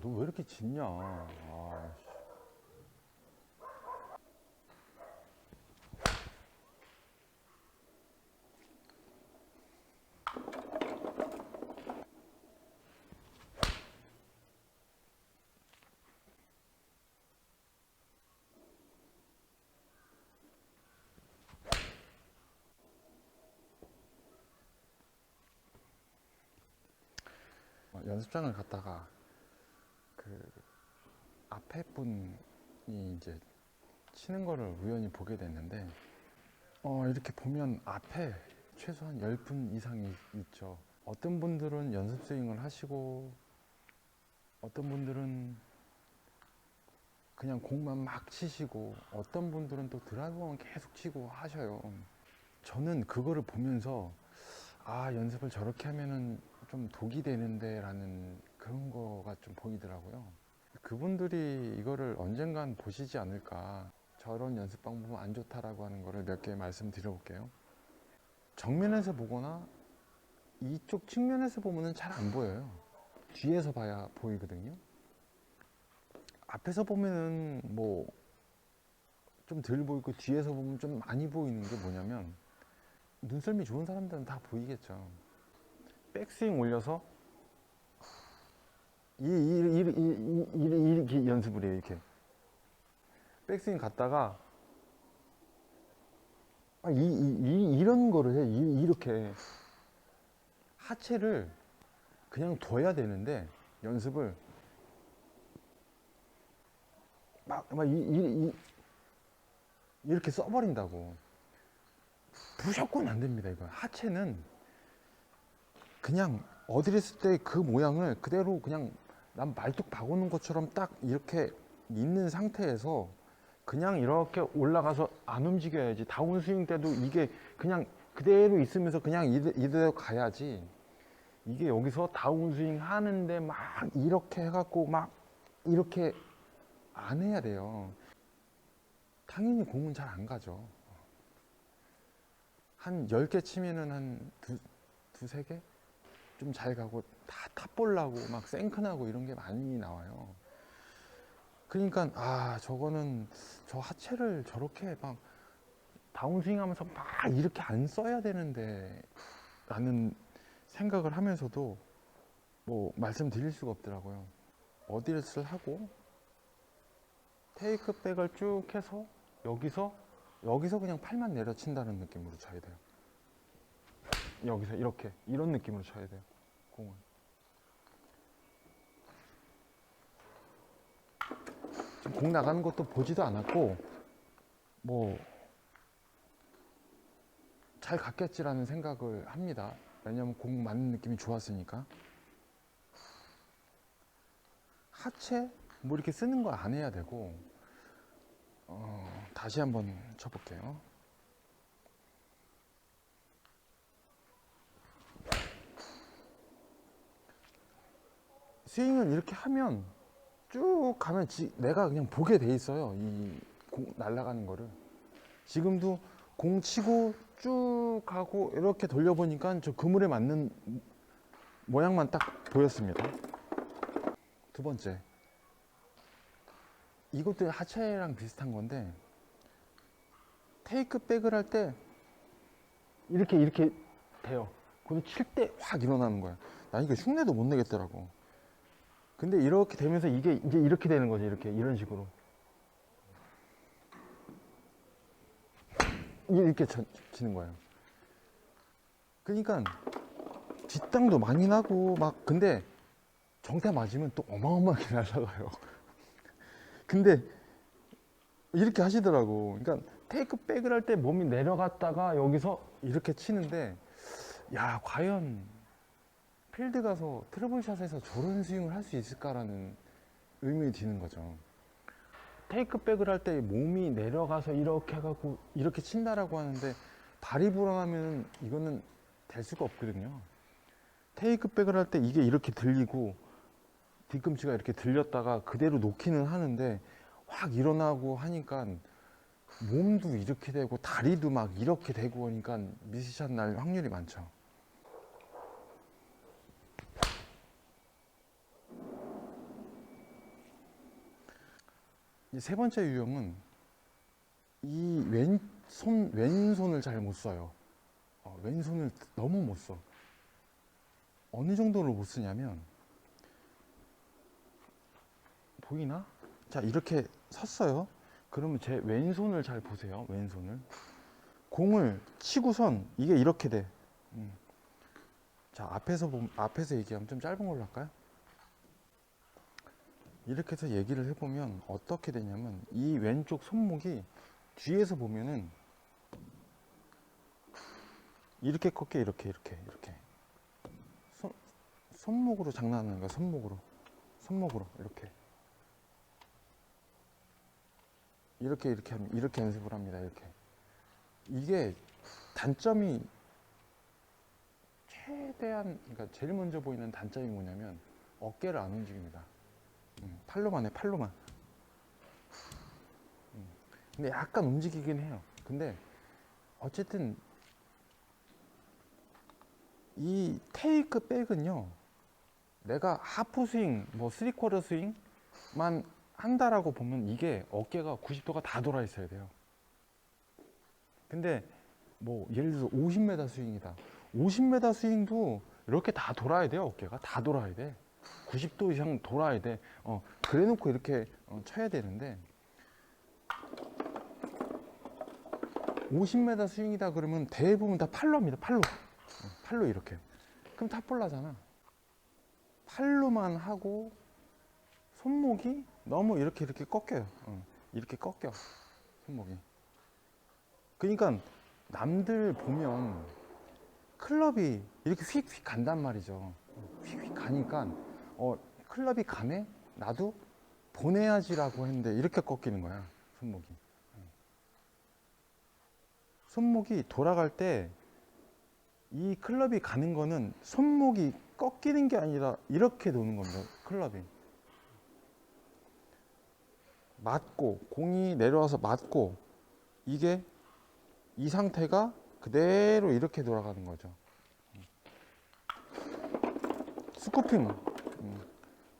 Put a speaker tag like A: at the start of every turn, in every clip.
A: 너 왜 이렇게 짖냐? 아, 씨. 어, 연습장을 갔다가 그 앞에 분이 이제 치는 거를 우연히 보게 됐는데 어 이렇게 보면 앞에 최소한 10분 이상이 있죠. 어떤 분들은 연습 스윙을 하시고 어떤 분들은 그냥 공만 막 치시고 어떤 분들은 또 드라이버만 계속 치고 하셔요. 저는 그거를 보면서 아 연습을 저렇게 하면은 좀 독이 되는데 라는 그런 거가 좀 보이더라고요. 그분들이 이거를 언젠간 보시지 않을까. 저런 연습 방법은 안 좋다라고 하는 거를 몇 개 말씀드려 볼게요. 정면에서 보거나 이쪽 측면에서 보면은 잘안 보여요. 뒤에서 봐야 보이거든요. 앞에서 보면은 뭐 좀 덜 보이고 뒤에서 보면 좀 많이 보이는 게 뭐냐면 눈썰미 좋은 사람들은 다 보이겠죠. 백스윙 올려서 이, 이, 이, 이, 이렇게 연습을 해요. 이렇게 백스윙 갔다가 아, 이, 이, 이, 이 런 거를 해. 이, 이렇게 하체를 그냥 둬야 되는데 연습을 막, 막 이, 이, 이, 이렇게 써버린다고. 무조건 안 됩니다. 이거 하체는 그냥 했을 때그 모양을 그대로 그냥 난 말뚝 박아놓은 것처럼 딱 이렇게 있는 상태에서 그냥 이렇게 올라가서 안 움직여야지. 다운스윙 때도 이게 그냥 그대로 있으면서 그냥 이대- 이대로 가야지. 이게 여기서 다운스윙 하는데 막 이렇게 해갖고 막 이렇게 안 해야 돼요. 당연히 공은 잘 안 가죠. 한 10개 치면은 한 두, 두세 개? 좀 잘 가고 다 탑볼라고 막 생크나고 이런 게 많이 나와요. 그러니까 아 저거는 저 하체를 저렇게 막 다운스윙 하면서 막 이렇게 안 써야 되는데 라는 생각을 하면서도 뭐 말씀드릴 수가 없더라고요. 어디를 하고 테이크백을 쭉 해서 여기서 여기서 그냥 팔만 내려친다는 느낌으로 쳐야 돼요. 여기서 이렇게 이런 느낌으로 쳐야 돼요. 공을. 지금 공 나가는 것도 보지도 않았고 뭐 잘 갔겠지라는 생각을 합니다. 왜냐면 공 맞는 느낌이 좋았으니까. 하체 뭐 이렇게 쓰는 거 안 해야 되고 어, 다시 한번 쳐볼게요. 스윙은 이렇게 하면 쭉 가면 지- 내가 그냥 보게 돼 있어요. 이 공 날아가는 거를. 지금도 공 치고 쭉 가고 이렇게 돌려보니까 저 그물에 맞는 모양만 딱 보였습니다. 두 번째. 이것도 하체랑 비슷한 건데 테이크 백을 할 때 이렇게 이렇게 돼요. 근데 칠때 확 일어나는 거야. 나 이거 흉내도 못 내겠더라고. 근데 이렇게 되면서 이게 이제 이렇게 되는 거지. 이렇게 이런 식으로. 이렇게 쳐- 치는 거예요. 그러니까 뒷땅도 많이 나고 막 근데 정태 맞으면 또 어마어마하게 날아가요. 근데 이렇게 하시더라고. 그러니까 테이크 백을 할 때 몸이 내려갔다가 여기서 이렇게 치는데 야 과연 필드 가서 트러블샷에서 저런 스윙을 할 수 있을까라는 의문이 드는 거죠. 테이크백을 할 때 몸이 내려가서 이렇게 해갖고 이렇게 친다라고 하는데 발이 불어나면 이거는 될 수가 없거든요. 테이크백을 할 때 이게 이렇게 들리고 뒤꿈치가 이렇게 들렸다가 그대로 놓기는 하는데 확 일어나고 하니까 몸도 이렇게 되고 다리도 막 이렇게 되고 하니까 미스샷 날 확률이 많죠. 세 번째 유형은 이 왼손 왼손을 잘 못 써요. 어, 왼손을 너무 못 써. 어느 정도로 못 쓰냐면 보이나? 자 이렇게 섰어요. 그러면 제 왼손을 잘 보세요. 왼손을 공을 치고선 이게 이렇게 돼. 음. 자 앞에서 보면 앞에서 얘기하면 좀 짧은 걸로 할까요? 이렇게 해서 얘기를 해보면 어떻게 되냐면 이 왼쪽 손목이 뒤에서 보면은 이렇게 꺾여 이렇게 이렇게 이렇게. 손, 손목으로 장난하는 거야 손목으로. 손목으로 이렇게. 이렇게 이렇게 하면 이렇게 연습을 합니다 이렇게. 이게 단점이 최대한 그러니까 제일 먼저 보이는 단점이 뭐냐면 어깨를 안 움직입니다 음, 팔로만 해 팔로만. 음, 근데 약간 움직이긴 해요. 근데 어쨌든 이 테이크 백은요 내가 하프 스윙 뭐 쓰리쿼터 스윙만 한다라고 보면 이게 어깨가 90도가 다 돌아 있어야 돼요. 근데 뭐 예를 들어서 50m 스윙이다. 50m 스윙도 이렇게 다 돌아야 돼요 어깨가? 다 돌아야 돼 90도 이상 돌아야 돼. 어, 그래 놓고 이렇게 어, 쳐야 되는데 50m 스윙이다 그러면 대부분 다 팔로 합니다. 팔로. 어, 팔로 이렇게. 그럼 탑볼라잖아. 팔로만 하고 손목이 너무 이렇게 이렇게 꺾여요. 어, 이렇게 꺾여. 손목이. 그러니까 남들 보면 클럽이 이렇게 휙휙 간단 말이죠. 휙휙 가니까 어, 클럽이 가네? 나도 보내야지라고 했는데 이렇게 꺾이는 거야, 손목이. 손목이 돌아갈 때 이 클럽이 가는 거는 손목이 꺾이는 게 아니라 이렇게 도는 겁니다, 클럽이. 맞고, 공이 내려와서 맞고, 이게 이 상태가 그대로 이렇게 돌아가는 거죠. 스쿠핑.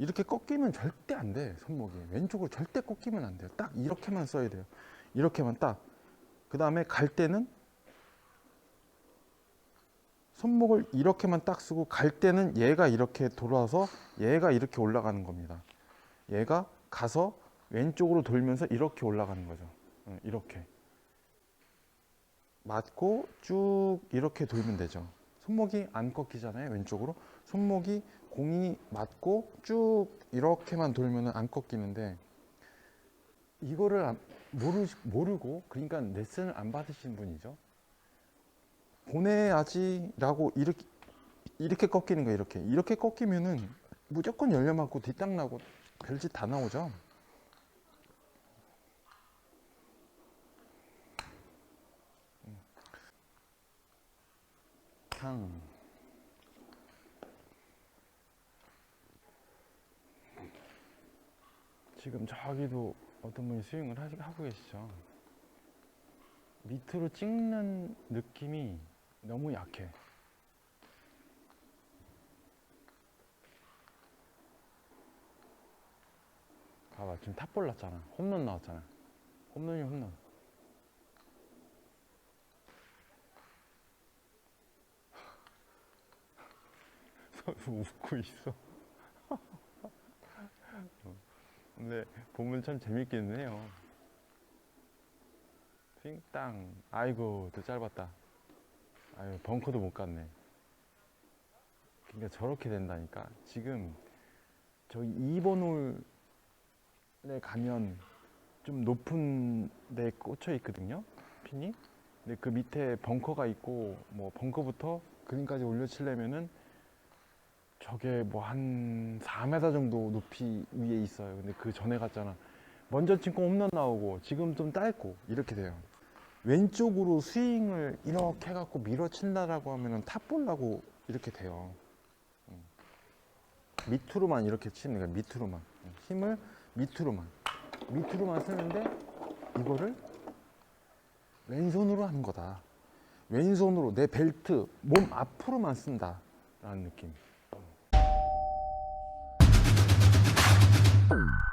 A: 음. 이렇게 꺾이면 절대 안 돼, 손목이. 왼쪽으로 절대 꺾이면 안 돼요. 딱 이렇게만 써야 돼요. 이렇게만 딱. 그 다음에 갈 때는 손목을 이렇게만 딱 쓰고 갈 때는 얘가 이렇게 돌아서 얘가 이렇게 올라가는 겁니다. 얘가 가서 왼쪽으로 돌면서 이렇게 올라가는 거죠. 어, 이렇게. 맞고 쭉 이렇게 돌면 되죠. 손목이 안 꺾이잖아요, 왼쪽으로. 손목이 공이 맞고 쭉 이렇게만 돌면 안 꺾이는데 이거를 안- 모르, 모르고 그러니까 레슨을 안 받으신 분이죠. 보내야지라고 이렇게 이렇게 꺾이는 거예요. 이렇게 이렇게 꺾이면은 무조건 열려 맞고 뒷땅 나고 별짓 다 나오죠. 탕. 지금 저기도 어떤 분이 스윙을 하고 계시죠. 밑으로 찍는 느낌이 너무 약해. 봐봐, 지금 탑볼 났잖아. 홈런 나왔잖아. 홈런이 홈런. 웃고 있어. 근데 보면 참 재밌기는 해요. 핑땅. 아이고, 또 짧았다. 아유, 벙커도 못 갔네. 그러니까 저렇게 된다니까. 지금 저기 2번 홀에 가면 좀 높은 데 꽂혀 있거든요. 핀이. 근데 그 밑에 벙커가 있고 뭐 벙커부터 그린까지 올려치려면은 저게 뭐 한 4m 정도 높이 위에 있어요. 근데 그 전에 갔잖아. 먼저 친고 홈런 나오고 지금 좀 짧고 이렇게 돼요. 왼쪽으로 스윙을 이렇게 해갖고 밀어친다라고 하면은 탑볼라고 이렇게 돼요. 음. 밑으로만 이렇게 치는 거야. 밑으로만 음. 힘을 밑으로만 밑으로만 쓰는데 이거를 왼손으로 하는 거다. 왼손으로 내 벨트 몸 앞으로만 쓴다라는 느낌. Hmm.